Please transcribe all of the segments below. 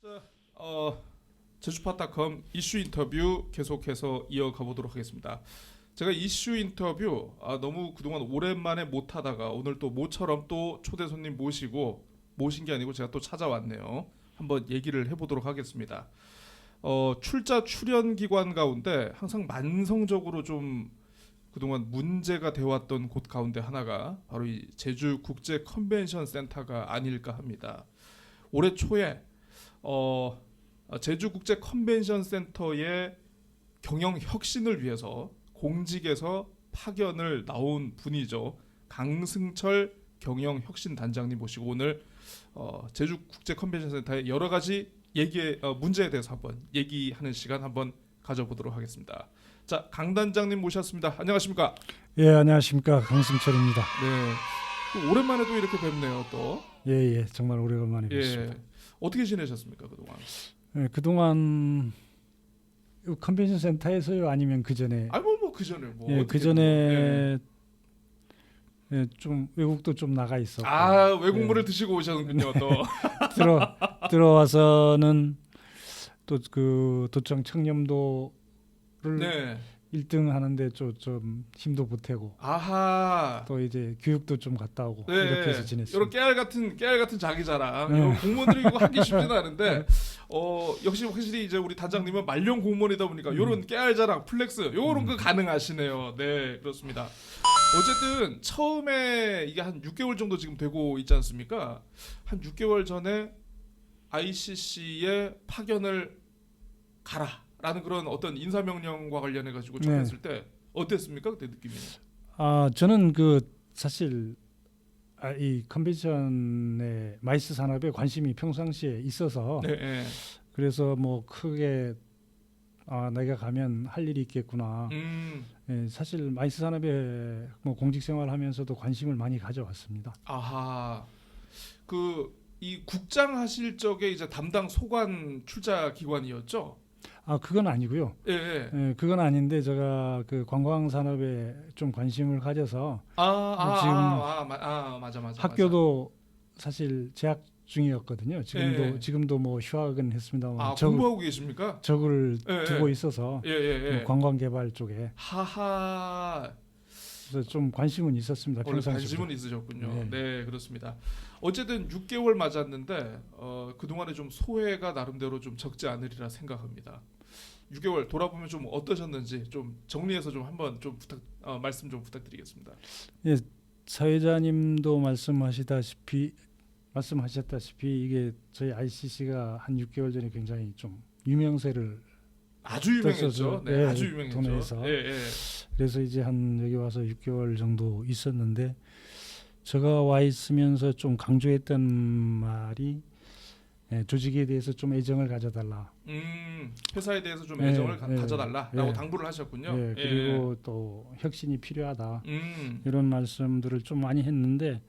자, 어, 제주파닷컴 이슈 인터뷰 계속해서 이어가 보도록 하겠습니다. 제가 이슈 인터뷰 아, 너무 그동안 오랜만에 못 하다가 오늘 또 모처럼 또 초대 손님 모시고 모신 게 아니고 제가 또 찾아왔네요. 한번 얘기를 해보도록 하겠습니다. 어, 출자 출연 기관 가운데 항상 만성적으로 좀 그동안 문제가 되어왔던 곳 가운데 하나가 바로 이 제주 국제 컨벤션 센터가 아닐까 합니다. 올해 초에 어, 제주 국제 컨벤션 센터의 경영 혁신을 위해서 공직에서 파견을 나온 분이죠. 강승철 경영 혁신 단장님 모시고 오늘 어, 제주 국제 컨벤션 센터의 여러 가지 얘기 어, 문제에 대해서 한번 얘기하는 시간 한번 가져보도록 하겠습니다. 자, 강 단장님 모셨습니다. 안녕하십니까? 예 안녕하십니까 강승철입니다. 네. 또 오랜만에 또 이렇게 뵙네요. 또. 예 예 정말 오래간만에 예. 뵙습니다. 어떻게 지내셨습니까 그동안? 예, 그동안 컨벤션 센터에서요 아니면 그 전에 아니 뭐그 전에 뭐 예, 그 전에 예, 좀 외국도 좀 나가 있었고 아 외국물을 예. 드시고 오셨군요 또. 들어 들어와서는 또 그 도청 청렴도를 네. 1등 하는데 좀, 좀 힘도 보태고 아하. 또 이제 교육도 좀 갔다 오고 네. 이렇게 해서 지냈습니다. 이런 깨알 같은 깨알 같은 자기 자랑. 네. 이런 공무원들이 이거 하기 쉽지는 않은데 어 역시 확실히 이제 우리 단장님은 말년 공무원이다 보니까 이런 깨알 자랑, 플렉스 요런 거 가능하시네요. 네 그렇습니다. 어쨌든 처음에 이게 한 6개월 정도 지금 되고 있지 않습니까? 한 6개월 전에 ICC에 파견을 가라 라는 그런 어떤 인사 명령과 관련해 가지고 네. 전했을 때 어땠습니까 그때 느낌이? 아 저는 그 사실 아, 이 컨벤션의 마이스 산업에 관심이 평상시에 있어서 네, 네. 그래서 뭐 크게 아 내가 가면 할 일이 있겠구나. 음, 예, 사실 마이스 산업에 뭐 공직 생활하면서도 관심을 많이 가져왔습니다. 아하. 그 이 국장 하실 적에 이제 담당 소관 출자 기관이었죠. 아 그건 아니고요. 예, 예. 예, 그건 아닌데 제가 그 관광 산업에 좀 관심을 가져서 아, 아, 지금 아, 아, 마- 아, 맞아, 맞아. 학교도 사실 재학 중이었거든요. 지금도 예. 지금도 뭐 휴학은 했습니다만 맞아. 아, 적, 공부하고 계십니까? 적을 예, 두고 예. 있어서 예, 예, 예. 뭐 관광 개발 쪽에 하하. 그래서 좀 관심은 있었습니다. 원래. 관심은 있으셨군요. 네. 네, 그렇습니다. 어쨌든 6개월 맞았는데 어, 그 동안에 좀 소회가 나름대로 좀 적지 않으리라 생각합니다. 6개월 돌아보면 좀 어떠셨는지 좀 정리해서 좀 한번 좀 부탁 어, 말씀 좀 부탁드리겠습니다. 사회자님도 말씀하시다시피 말씀하셨다시피 이게 저희 ICC가 한 6개월 전에 굉장히 좀 유명세를 아주 유명했죠. 네, 네, 아주 유명했죠. 동네에서. 예, 예. 그래서 이제 한 여기 와서 6개월 정도 있었는데 제가 와 있으면서 좀 강조했던 말이 예, 조직에 대해서 좀 애정을 가져달라. 음, 회사에 대해서 좀 네, 애정을 가, 네, 가져달라라고 네. 당부를 하셨군요. 예, 그리고 또 혁신이 필요하다. 음, 이런 말씀들을 좀 많이 했는데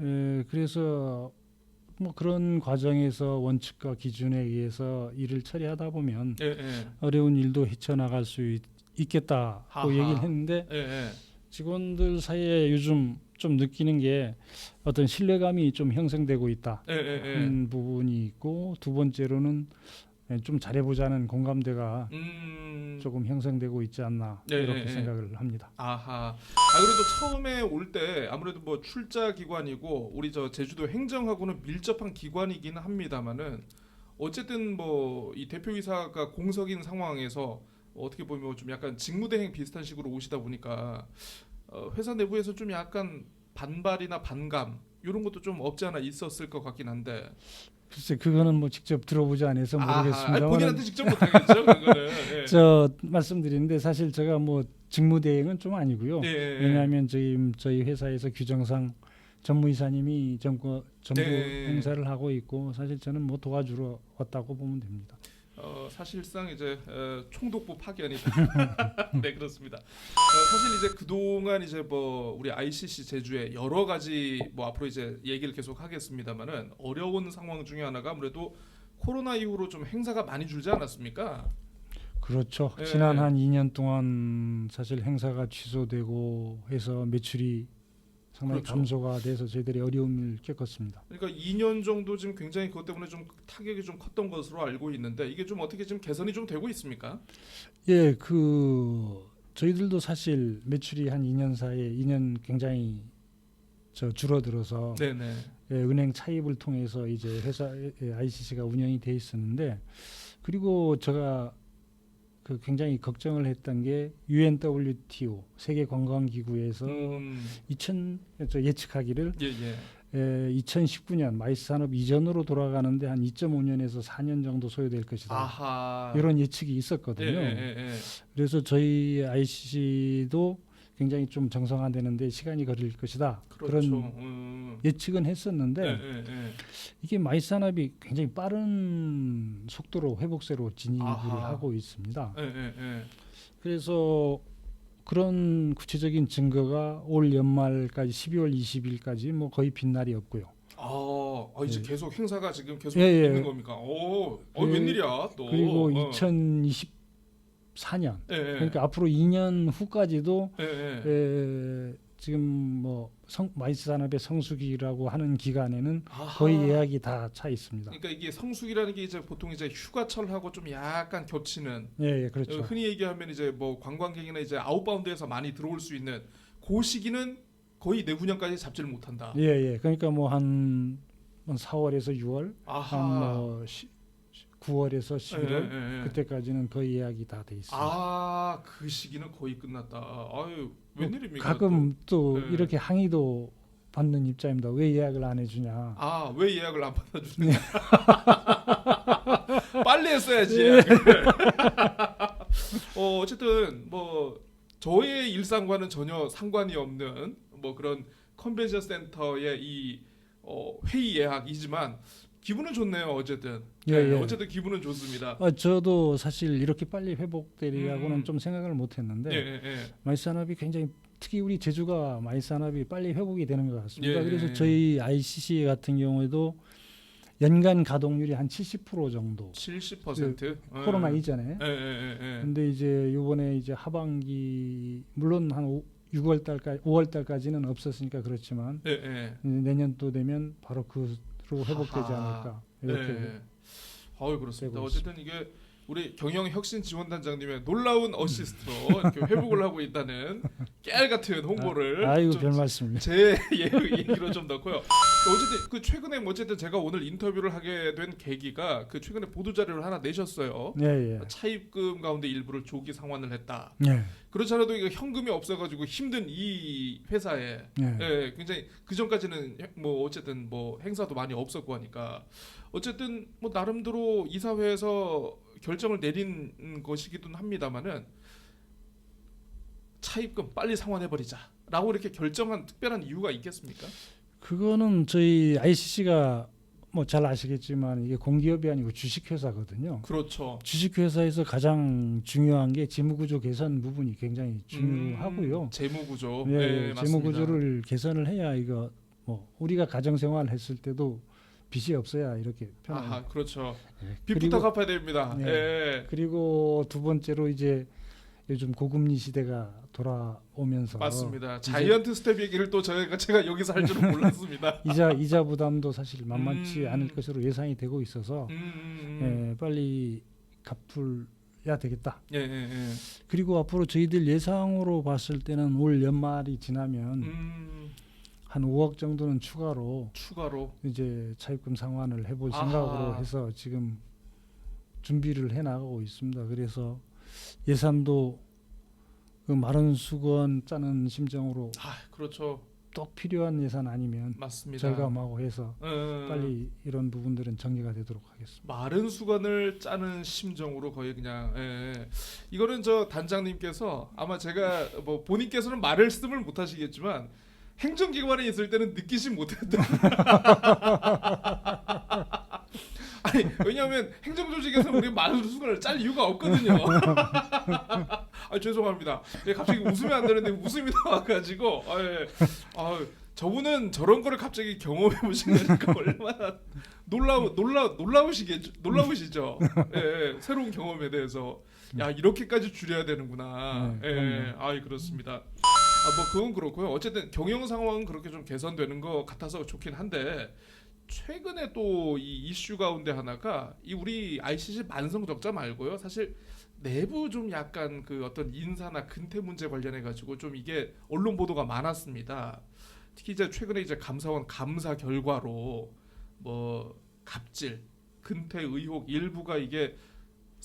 에, 그래서 뭐 그런 과정에서 원칙과 기준에 의해서 일을 처리하다 보면 예, 예, 어려운 일도 헤쳐나갈 수 있, 있겠다고 하하. 얘기를 했는데 예, 예. 직원들 사이에 요즘 좀 느끼는 게 어떤 신뢰감이 좀 형성되고 있다 예, 예, 예. 는 부분이 있고 두 번째로는 에, 좀 잘해보자는 공감대가 음, 조금 형성되고 있지 않나 네, 이렇게 네, 네. 생각을 합니다. 아하. 아 그래도 처음에 올 때 아무래도 뭐 출자 기관이고 우리 저 제주도 행정하고는 밀접한 기관이긴 합니다만은 어쨌든 뭐 이 대표이사가 공석인 상황에서 어떻게 보면 좀 약간 직무대행 비슷한 식으로 오시다 보니까 어, 회사 내부에서 좀 약간 반발이나 반감 이런 것도 좀 없지 않아 있었을 것 같긴 한데 글쎄 그거는 뭐 직접 들어보지 않아서 모르겠습니다. 본인한테 직접 못하겠죠 그거는 예. 저 말씀드리는데 사실 제가 뭐 직무 대행은 좀 아니고요. 예, 예, 예. 왜냐하면 저희 저희 회사에서 규정상 전무이사님이 정부 정부 네. 행사를 하고 있고 사실 저는 뭐 도와주러 왔다고 보면 됩니다. 어, 사실상 이제 어, 총독부 파견이다. 네 그렇습니다. 어, 사실 이제 그 동안 이제 뭐 우리 ICC 제주에 여러 가지 뭐 앞으로 이제 얘기를 계속 하겠습니다만은 어려운 상황 중에 하나가 아무래도 코로나 이후로 좀 행사가 많이 줄지 않았습니까? 그렇죠. 예. 지난 한 2년 동안 사실 행사가 취소되고 해서 매출이 상당히 그렇죠. 감소가 돼서 저희들이 어려움을 겪었습니다. 그러니까 2년 정도 지금 굉장히 그것 때문에 좀 타격이 좀 컸던 것으로 알고 있는데 이게 좀 어떻게 지금 개선이 좀 되고 있습니까? 예, 그 저희들도 사실 매출이 한 2년 사이에 2년 굉장히 저 줄어들어서 네네. 예, 은행 차입을 통해서 이제 회사 예, ICC가 운영이 돼 있었는데 그리고 제가 그 굉장히 걱정을 했던 게 UNWTO 세계 관광 기구에서 음, 2000저 예측하기를 예 예. 에, 2019년 마이스 산업 이전으로 돌아가는데 한 2.5년에서 4년 정도 소요될 것이다. 아하. 이런 예측이 예, 있었거든요. 예, 예, 예. 그래서 저희 ICC도 굉장히 좀 정상화되는데 시간이 걸릴 것이다. 그렇죠. 런 음. 예측은 했었는데 예, 예, 예. 이게 마이스 산업이 굉장히 빠른 속도로 회복세로 진입을 아하. 하고 있습니다. 그래서 그런 구체적인 증거가 올 연말까지 12월 20일까지 뭐 거의 빈날이 없고요. 아, 아, 이제 예. 계속 행사가 지금 계속 예, 예. 있는 겁니까? 오, 어, 그- 웬일이야 또. 그리고 어. 2024년 예, 예. 그러니까 앞으로 2년 후까지도 예, 예. 에, 지금 뭐 성, 마이스 산업의 성수기라고 하는 기간에는 아하. 거의 예약이 다 차 있습니다. 그러니까 이게 성수기라는 게 이제 보통 이제 휴가철하고 좀 약간 겹치는 예, 예 그렇죠. 어, 흔히 얘기하면 이제 뭐 관광객이나 이제 아웃바운드에서 많이 들어올 수 있는 그 시기는 거의 내후년까지 잡지를 못한다. 예, 예. 그러니까 뭐한 4월에서 6월, 아하. 한뭐 9월에서 11월 예, 예, 예. 그때까지는 거의 예약이 다 돼 있어요. 아, 그 시기는 거의 끝났다. 아유, 웬일입니까? 가끔 또 네. 이렇게 항의도 받는 입장입니다. 왜 예약을 안 해주냐? 또? 아, 왜 예약을 안 받아주냐? 빨리 했어야지. 예. 예약을. 어, 어쨌든 뭐 저의 일상과는 전혀 상관이 없는 뭐 그런 컨벤션 센터의 이 어, 회의 예약이지만 기분은 좋네요. 어쨌든. 예, 네, 예. 어쨌든 기분은 좋습니다. 아, 저도 사실 이렇게 빨리 회복되리라고는 음. 좀 생각을 못했는데 예, 예, 예. 마이스 산업이 굉장히 특히 우리 제주가 마이스 산업이 빨리 회복이 되는 것 같습니다. 예. 그래서 저희 ICC 같은 경우에도 연간 가동률이 한 70% 정도 70%. 그 코로나 이전에 예, 예, 예, 예. 근데 이제 이번에 이제 하반기 물론 한 6월 달까지 5월 달까지는 없었으니까 그렇지만 예, 예. 내년도 되면 바로 그로 회복되지. 않을까 이렇게 네. 아유 그렇습니다. 어쨌든 이게 우리 경영 혁신 지원단장님의 놀라운 어시스트로 이렇게 회복을 하고 있다는 깨알 같은 홍보를 아, 이고 좀별 말씀입니다. 제 예- 얘기로 좀 넣고요. 어쨌든 그 최근에 뭐 어쨌든 제가 오늘 인터뷰를 하게 된 계기가 그 최근에 보도 자료를 하나 내셨어요. 예, 예. 차입금 가운데 일부를 조기 상환을 했다. 예. 그렇지 않아도 이거 현금이 없어가지고 힘든 이 회사에 예. 예, 굉장히 그 전까지는 뭐 어쨌든 뭐 행사도 많이 없었고 하니까 어쨌든 뭐 나름대로 이사회에서 결정을 내린 것이기도 합니다만은 차입금 빨리 상환해 버리자라고 이렇게 결정한 특별한 이유가 있겠습니까? 그거는 저희 ICC가 뭐 잘 아시겠지만 이게 공기업이 아니고 주식회사거든요. 그렇죠. 주식회사에서 가장 중요한 게 재무구조 개선 부분이 굉장히 중요하고요. 음, 재무 구조. 예, 맞습니다. 재무구조를 개선을 해야 이거 뭐 우리가 가정생활 했을 때도 빚이 없어야 이렇게 편하게. 아하, 그렇죠. 예. 빚부터 그리고, 갚아야 됩니다. 네. 예. 그리고 두 번째로 이제 요즘 고금리 시대가 돌아오면서 맞습니다. 자이언트 스텝 얘기를 또 저희가 제가 여기서 할 줄은 몰랐습니다. 이자 이자 부담도 사실 만만치 음. 않을 것으로 예상이 되고 있어서 음, 음, 음. 예, 빨리 갚을야 되겠다. 예, 예, 예. 그리고 앞으로 저희들 예상으로 봤을 때는 올 연말이 지나면 음, 한 5억 정도는 추가로 추가로 이제 차입금 상환을 해볼 아하. 생각으로 해서 지금 준비를 해 나가고 있습니다. 그래서 예산도 그 마른 수건 짜는 심정으로 아 그렇죠 또 필요한 예산 아니면 맞습니다. 절감하고 해서 음, 빨리 이런 부분들은 정리가 되도록 하겠습니다. 마른 수건을 짜는 심정으로 거의 그냥 예, 예. 이거는 저 단장님께서 아마 제가 뭐 본인께서는 말씀을 못 하시겠지만 행정기관에 있을 때는 느끼지 못했던 아니 왜냐하면 행정조직에서 우리 마른 수건을 짤 이유가 없거든요. 아 죄송합니다. 예, 갑자기 웃으면 안 되는데 웃음이 나와가지고 아, 예. 아, 저분은 저런 거를 갑자기 경험해 보신 거니까 얼마나 놀라우 놀라 놀라우시겠죠 놀라우시죠. 예, 예, 새로운 경험에 대해서 야 이렇게까지 줄여야 되는구나. 네, 예. 아이 그렇습니다. 아, 뭐 그건 그렇고요. 어쨌든 경영 상황은 그렇게 좀 개선되는 것 같아서 좋긴 한데 최근에 또 이 이슈 가운데 하나가 이 우리 ICC 만성 적자 말고요. 사실 내부 좀 약간 그 어떤 인사나 근태 문제 관련해 가지고 좀 이게 언론 보도가 많았습니다. 특히 이제 최근에 이제 감사원 감사 결과로 뭐 갑질, 근태 의혹 일부가 이게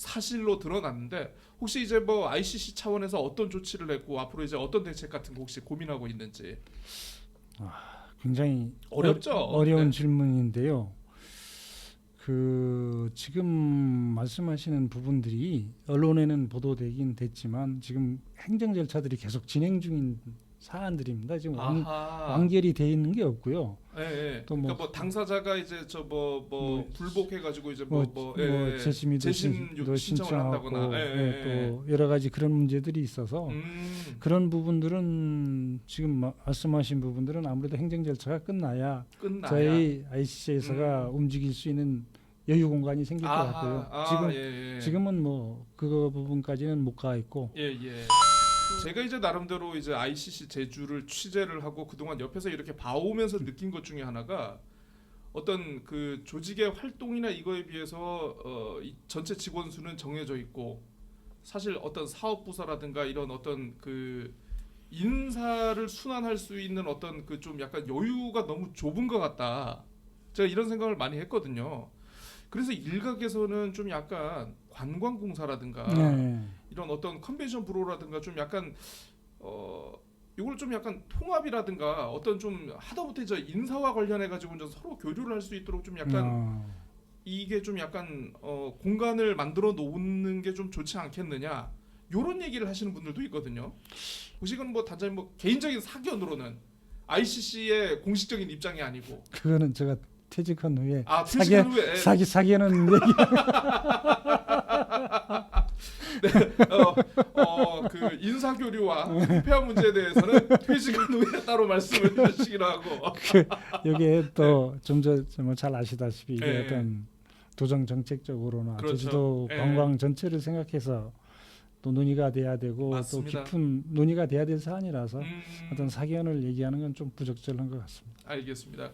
사실로 드러났는데 혹시 이제 뭐 ICC 차원에서 어떤 조치를 했고 앞으로 이제 어떤 대책 같은 거 혹시 고민하고 있는지 굉장히 어렵죠? 어, 려운 네. 질문인데요. 그 지금 말씀하시는 부분들이 언론에는 보도되긴 됐지만 지금 행정 절차들이 계속 진행 중인 사안들입니다. 지금 완, 아하. 완결이 돼 있는 게 없고요. 예, 예. 또 뭐- 그러니까 뭐 당사자가 이제 저 뭐뭐뭐 불복해 가지고 이제 뭐, 뭐 뭐 뭐 재심이도 재심 신- 요- 도 신청을 신청하고 한다거나 예, 예, 예, 또 여러 가지 그런 문제들이 있어서 음. 그런 부분들은 지금 마- 말씀하신 부분들은 아무래도 행정 절차가 끝나야 끝나야 저희 ICC에서가 움직일 수 있는 여유 공간이 생길 것 아하. 같고요. 아, 지금 예, 예. 지금은 뭐 그거 부분까지는 못 가 있고 예, 예. 제가 이제 나름대로 이제 ICC 제주를 취재를 하고 그동안 옆에서 이렇게 봐오면서 느낀 것 중에 하나가 어떤 그 조직의 활동이나 이거에 비해서 어, 이 전체 직원 수는 정해져 있고 사실 어떤 사업 부서라든가 이런 어떤 그 인사를 순환할 수 있는 어떤 그 좀 약간 여유가 너무 좁은 것 같다. 제가 이런 생각을 많이 했거든요. 그래서 일각에서는 좀 약간 관광공사라든가 네. 이런 어떤 컨벤션 브로라든가 좀 약간 어 이걸 좀 약간 통합이라든가 어떤 좀 하다못해 저 인사와 관련해 가지고 좀 서로 교류를 할 수 있도록 좀 약간 어, 이게 좀 약간 어 공간을 만들어 놓는 게 좀 좋지 않겠느냐 요런 얘기를 하시는 분들도 있거든요. 혹시 이건 뭐 단장님 뭐 개인적인 사견으로는 ICC의 공식적인 입장이 아니고 그거는 제가 퇴직한 후에 아 퇴직한 후에 사기 사기는 얘기 어그 인사 교류와 부패한 문제에 대해서는 퇴직한 후에 따로 말씀을 드리시기로 하고 그 여기에 또좀전잘 아시다시피 이게 예, 예. 어떤 도정 정책적으로나 그렇죠. 제주도 예. 관광 전체를 생각해서 또 논의가 돼야 되고 맞습니다. 또 깊은 논의가 돼야 될 사안이라서 음, 어떤 사견을 얘기하는 건 좀 부적절한 것 같습니다. 알겠습니다.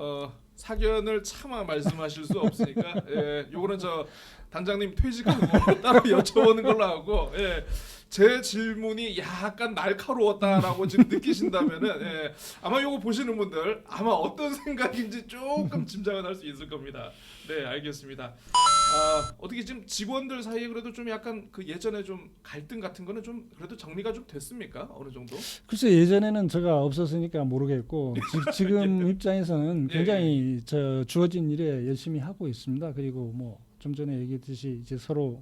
어 사견을 차마 말씀하실 수 없으니까 예, 요거는 저 단장님 퇴직하고 따로 여쭤보는 걸로 하고 예. 제 질문이 약간 날카로웠다라고 지금 느끼신다면은 예, 아마 요거 보시는 분들 아마 어떤 생각인지 조금 짐작은 할 수 있을 겁니다. 네, 알겠습니다. 아, 어떻게 지금 직원들 사이에 그래도 좀 약간 그 예전에 좀 갈등 같은 거는 좀 그래도 정리가 좀 됐습니까? 어느 정도? 글쎄 예전에는 제가 없었으니까 모르겠고 지, 금 입장에서는 예, 굉장히 저 주어진 일에 열심히 하고 있습니다. 그리고 뭐 좀 전에 얘기했듯이 이제 서로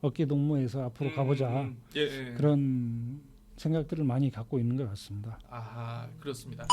어깨 동무해서 앞으로 가보자 음, 예, 예. 그런 생각들을 많이 갖고 있는 것 같습니다. 아하 그렇습니다.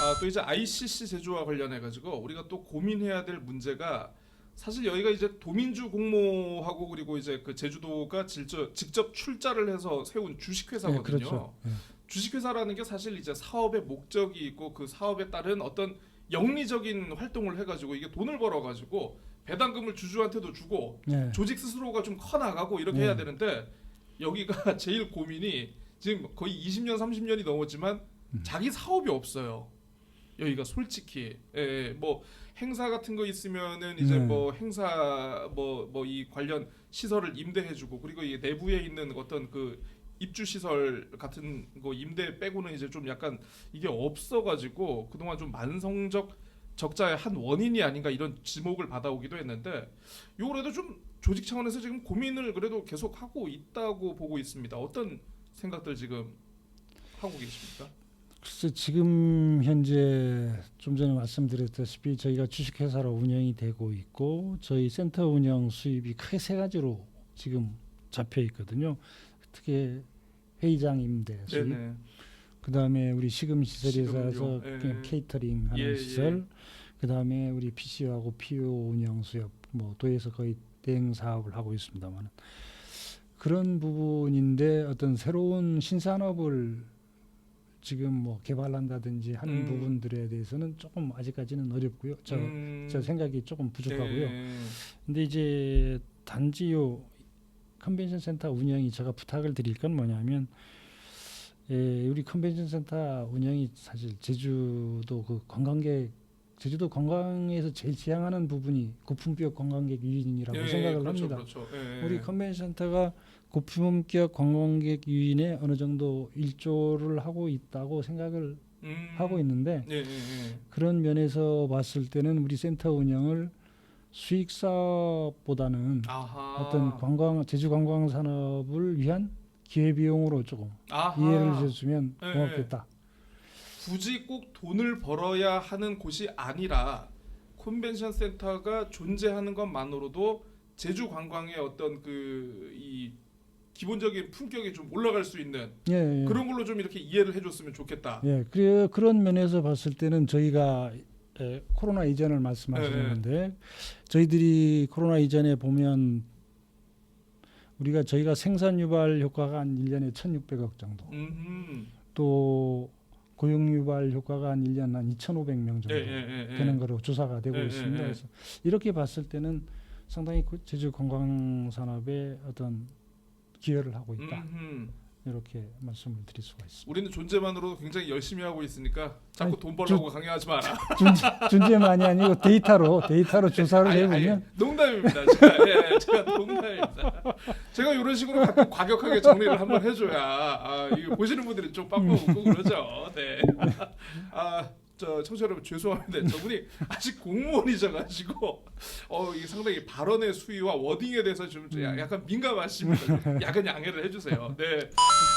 아, 또 이제 ICC 제조와 관련해 가지고 우리가 또 고민해야 될 문제가 사실 여기가 이제 도민주 공모하고 그리고 이제 그 제주도가 직접, 직접 출자를 해서 세운 주식회사거든요. 네, 그렇죠. 예. 주식회사라는 게 사실 이제 사업의 목적이 있고 그 사업에 따른 어떤 영리적인 활동을 해가지고 이게 돈을 벌어가지고 배당금을 주주한테도 주고 네. 조직 스스로가 좀 커 나가고 이렇게 네. 해야 되는데 여기가 제일 고민이 지금 거의 20년 30년이 넘었지만 음. 자기 사업이 없어요. 여기가 솔직히 예, 뭐 행사 같은 거 있으면은 이제 네. 뭐 행사 뭐 뭐 이 관련 시설을 임대해주고 그리고 이 내부에 있는 어떤 그 입주 시설 같은 거 임대 빼고는 이제 좀 약간 이게 없어가지고 그동안 좀 만성적 적자의 한 원인이 아닌가 이런 지목을 받아오기도 했는데 요거라도 좀 조직 차원에서 지금 고민을 그래도 계속 하고 있다고 보고 있습니다. 어떤 생각들 지금 하고 계십니까? 글쎄 지금 현재 좀 전에 말씀드렸다시피 저희가 주식회사로 운영이 되고 있고 저희 센터 운영 수입이 크게 세 가지로 지금 잡혀 있거든요. 특히 회의장 임대 수입, 네네. 그다음에 우리 시금 시설에서 식음료, 예. 그냥 케이터링 하는 예, 예. 시설, 그다음에 우리 PC하고 PO 운영 수협 뭐 도에서 거의 대행 사업을 하고 있습니다만 그런 부분인데 어떤 새로운 신산업을 지금 뭐 개발한다든지 하는 음. 부분들에 대해서는 조금 아직까지는 어렵고요. 저, 음, 저 생각이 조금 부족하고요. 네. 근데 이제 단지 요 컨벤션 센터 운영이 제가 부탁을 드릴 건 뭐냐면 예, 우리 컨벤션 센터 운영이 사실 제주도 그 관광객 제주도 관광에서 제일 지향하는 부분이 고품격 관광객 유인이라고 생각을 그렇죠, 합니다. 그렇죠. 예, 예. 우리 컨벤션 센터가 고품격 관광객 유인에 어느 정도 일조를 하고 있다고 생각을 음. 하고 있는데 예, 예, 예. 그런 면에서 봤을 때는 우리 센터 운영을 수익 사업보다는 아하. 어떤 관광 제주 관광 산업을 위한 기회 비용으로 조금 아하. 이해를 해주면 예, 고맙겠다. 굳이 꼭 돈을 벌어야 하는 곳이 아니라 컨벤션 센터가 존재하는 것만으로도 제주 관광의 어떤 그 이 기본적인 품격이 좀 올라갈 수 있는 예, 예. 그런 걸로 좀 이렇게 이해를 해줬으면 좋겠다. 예, 그래 그런 면에서 봤을 때는 저희가 에, 코로나 이전을 말씀하시는 예, 예. 건데 저희들이 코로나 이전에 보면 우리가 저희가 생산 유발 효과가 한 1년에 1,600억 정도. 음. 또 고용 유발 효과가 한 1년 한 2,500명 정도 예, 예, 예, 예. 되는 거로 조사가 되고 예, 예, 있습니다. 예. 그래서 이렇게 봤을 때는 상당히 그 제주 관광 산업에 어떤 기여를 하고 있다. 음흠. 이렇게 말씀을 드릴 수가 있습니다. 우리는 존재만으로도 굉장히 열심히 하고 있으니까 자꾸 아니, 돈 벌려고 강요하지 마라. 존재, 존재 만이 아니고 데이터로 데이터로 조사를 아니, 아니, 해보면 농담입니다. 제가, 예, 제가 농담입니다. 제가 이런 식으로 가끔 과격하게 정리를 한번 해줘야 아, 이거 보시는 분들이 좀 빵빵 웃고 그러죠. 네. 아, 저 청취자 여러분 죄송합니다. 저분이 아직 공무원이셔가지고 어 이게 상당히 발언의 수위와 워딩에 대해서 좀 야- 약간 민감하십니다. 좀 약간 양해를 해주세요. 네.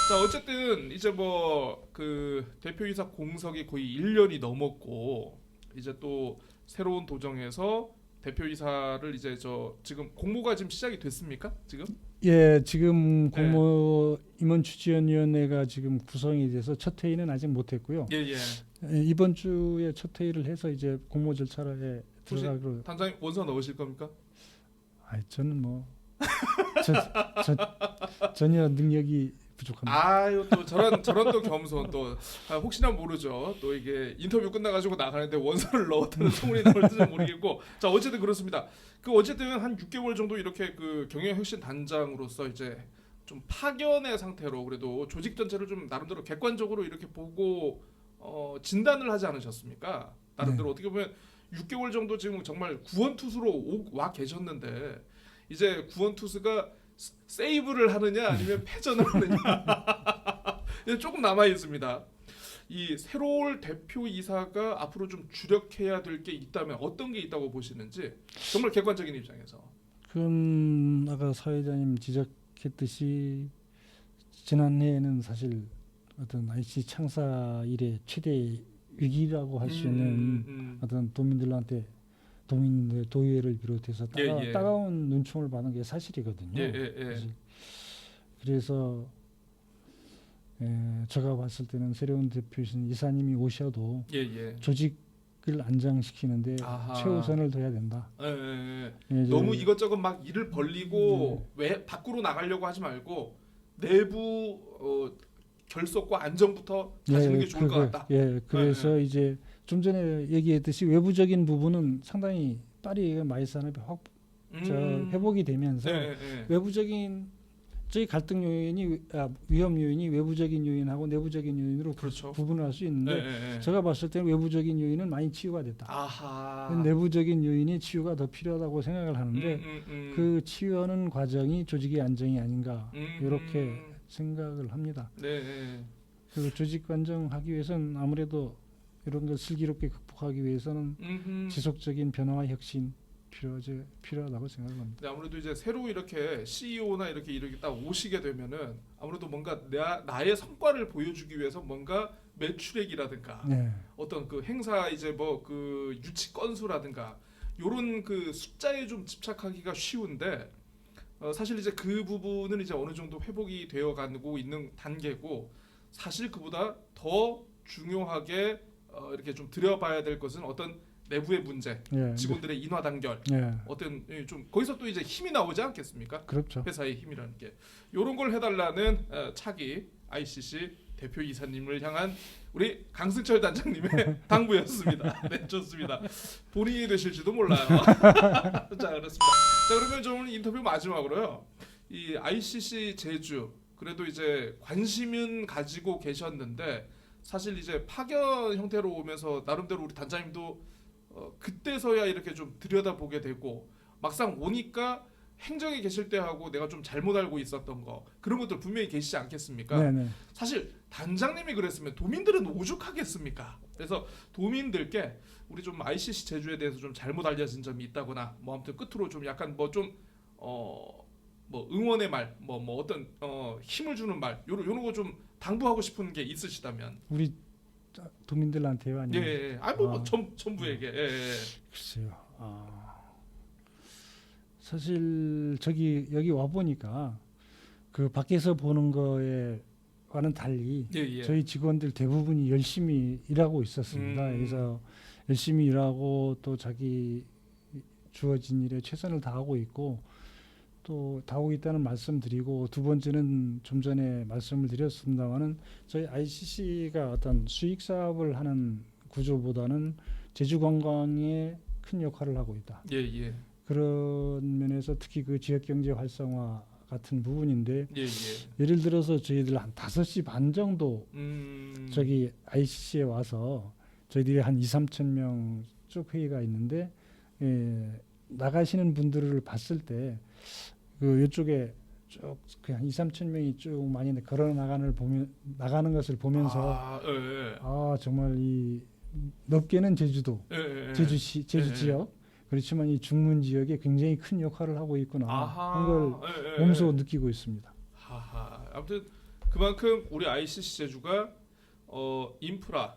자 어쨌든 이제 뭐 그 대표이사 공석이 거의 1년이 넘었고 이제 또 새로운 도정에서 대표이사를 이제 저 지금 공모가 지금 시작이 됐습니까? 지금? 예 지금 네. 공모 임원 추진위원회가 지금 구성이 돼서 첫 회의는 아직 못했고요. 예 예. 예, 이번 주에 첫 회의를 해서 이제 공모 절차에 혹시 들어가기로. 단장님 원서 넣으실 겁니까? 아 저는 뭐 저, 저, 전혀 능력이 부족합니다. 아유 또 저런 저런 또 겸손 또 아, 혹시나 모르죠. 또 이게 인터뷰 끝나가지고 나가는데 원서를 넣었다는 소문이 나올지는 모르겠고 자 어쨌든 그렇습니다. 그 어쨌든 한 6개월 정도 이렇게 그 경영혁신 단장으로서 이제 좀 파견의 상태로 그래도 조직 전체를 좀 나름대로 객관적으로 이렇게 보고 어, 진단을 하지 않으셨습니까? 나름대로 어떻게 보면 6개월 정도 지금 정말 구원 투수로 오- 와 계셨는데 이제 구원 투수가 스- 세이브를 하느냐 아니면 패전을 하느냐. 조금 남아 있습니다. 이 새로울 대표 이사가 앞으로 좀 주력해야 될 게 있다면 어떤 게 있다고 보시는지 정말 객관적인 입장에서. 그럼 아까 사회자님 지적했듯이 지난해에는 사실 어떤 IC 창사 일의 최대 위기라고 할수 있는 음, 음, 어떤 도민들한테 도민들 도의회를 비롯해서 예, 따가, 예. 따가운 눈총을 받은 게 사실이거든요. 예, 예, 예. 사실. 그래서 에, 제가 봤을 때는 새로운 대표이신 이사님이 오셔도 예, 예. 조직을 안정시키는데 아하. 최우선을 둬야 된다. 예, 예, 예. 예, 너무 이것저것 막 일을 벌리고 왜 밖으로 나가려고 하지 말고 내부 어, 결속과 안정부터 가시는 게 좋을 것 같다. 예, 그래서 이제 좀 전에 얘기했듯이 외부적인 부분은 상당히 빨리 마이 산업이 확 저, 음. 회복이 되면서 예, 예, 예. 외부적인 저희 갈등 요인이 아, 위험 요인이 외부적인 요인하고 내부적인 요인으로 그렇죠. 구분할 수 예, 있는데 예, 예. 제가 봤을 때는 외부적인 요인은 많이 치유가 됐다. 아하. 내부적인 요인이 치유가 더 필요하다고 생각을 하는데 음, 음, 음. 그 치유하는 과정이 조직의 안정이 아닌가 음, 이렇게 음. 생각을 합니다. 네, 네. 그 조직 안정하기 위해서는 아무래도 이런 걸 슬기롭게 극복하기 위해서는 음흠. 지속적인 변화와 혁신 필요하지 필요하다고 생각합니다. 아무래도 이제 새로 이렇게 CEO나 이렇게 이렇게 딱 오시게 되면은 아무래도 뭔가 나, 나의 성과를 보여주기 위해서 뭔가 매출액이라든가 네, 어떤 그 행사 이제 뭐 그 유치 건수라든가 요런 그 숫자에 좀 집착하기가 쉬운데 어, 사실 이제 그 부분은 이제 어느 정도 회복이 되어 가고 있는 단계고 사실 그보다 더 중요하게 어, 이렇게 좀 들여봐야 될 것은 어떤 내부의 문제, 예, 직원들의 인화 단결, 예, 어떤 예, 좀 거기서 또 이제 힘이 나오지 않겠습니까? 그렇죠. 회사의 힘이라는 게 요런 걸 해달라는 어, 차기 ICC 대표 이사님을 향한 우리 강승철 단장님의 당부였습니다. 네 좋습니다. 본인이 되실지도 몰라요. 자 그렇습니다. 자 그러면 좀 인터뷰 마지막으로요. 이 ICC 제주 그래도 이제 관심은 가지고 계셨는데 사실 이제 파견 형태로 오면서 나름대로 우리 단장님도 어, 그때서야 이렇게 좀 들여다보게 되고 막상 오니까 행정에 계실 때 하고 내가 좀 잘못 알고 있었던 거 그런 것들 분명히 계시지 않겠습니까? 네네. 사실 단장님이 그랬으면 도민들은 오죽하겠습니까? 그래서 도민들께 우리 좀 ICC 제주에 대해서 좀 잘못 알려진 점이 있다거나 뭐 아무튼 끝으로 좀 약간 뭐 좀 어 뭐 응원의 말, 뭐 뭐 어떤 어 힘을 주는 말, 요런 요런 거 좀 당부하고 싶은 게 있으시다면 우리 도민들한테요 예, 아니면 예, 예. 아뭐 뭐 아. 전 전부에게 예, 예. 글쎄요. 아, 사실 저기 여기 와 보니까 그 밖에서 보는 거에와는 달리 예, 예. 저희 직원들 대부분이 열심히 일하고 있었습니다. 음. 그래서 열심히 일하고 또 자기 주어진 일에 최선을 다하고 있고 또 다하고 있다는 말씀드리고 두 번째는 좀 전에 말씀을 드렸습니다만은 저희 ICC가 어떤 수익 사업을 하는 구조보다는 제주 관광에 큰 역할을 하고 있다. 예, 예. 그런 면에서 특히 그 지역 경제 활성화 같은 부분인데 예, 예. 예를 들어서 저희들 한 5시 반 정도 음. 저기 ICC에 와서 저희들이 한 2, 3천 명 쭉 회의가 있는데 예, 나가시는 분들을 봤을 때 그 이쪽에 쭉 그냥 2, 3천 명이 쭉 많이 걸어 나가는 보면 나가는 것을 보면서 아, 예, 예. 아, 정말 이 넓게는 제주도 예, 예. 제주시 제주 예, 예. 지역 그렇지만 이 중문 지역에 굉장히 큰 역할을 하고 있구나 아하. 하는 걸 예, 예, 몸소 예. 느끼고 있습니다. 하하. 아무튼 그만큼 우리 ICC 제주가 어 인프라,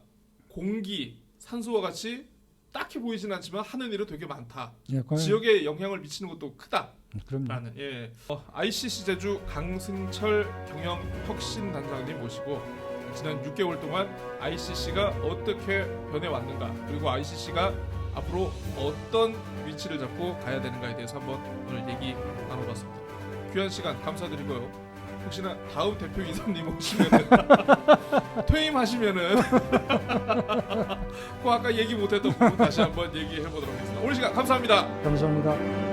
공기, 산소와 같이 딱히 보이진 않지만 하는 일은 되게 많다. 예, 과연- 지역에 영향을 미치는 것도 크다라는 그럼요. 예. 어, ICC 제주 강승철 경영 혁신 단장님 모시고 지난 6개월 동안 ICC가 어떻게 변해 왔는가 그리고 ICC가 앞으로 어떤 위치를 잡고 가야 되는가에 대해서 한번 오늘 얘기 나눠봤습니다. 귀한 시간 감사드리고요. 혹시나 다음 대표 이사님 오시면 퇴임하시면은 꼭 아까 얘기 못했던 부분 다시 한번 얘기해 보도록 하겠습니다. 오늘 시간 감사합니다. 감사합니다.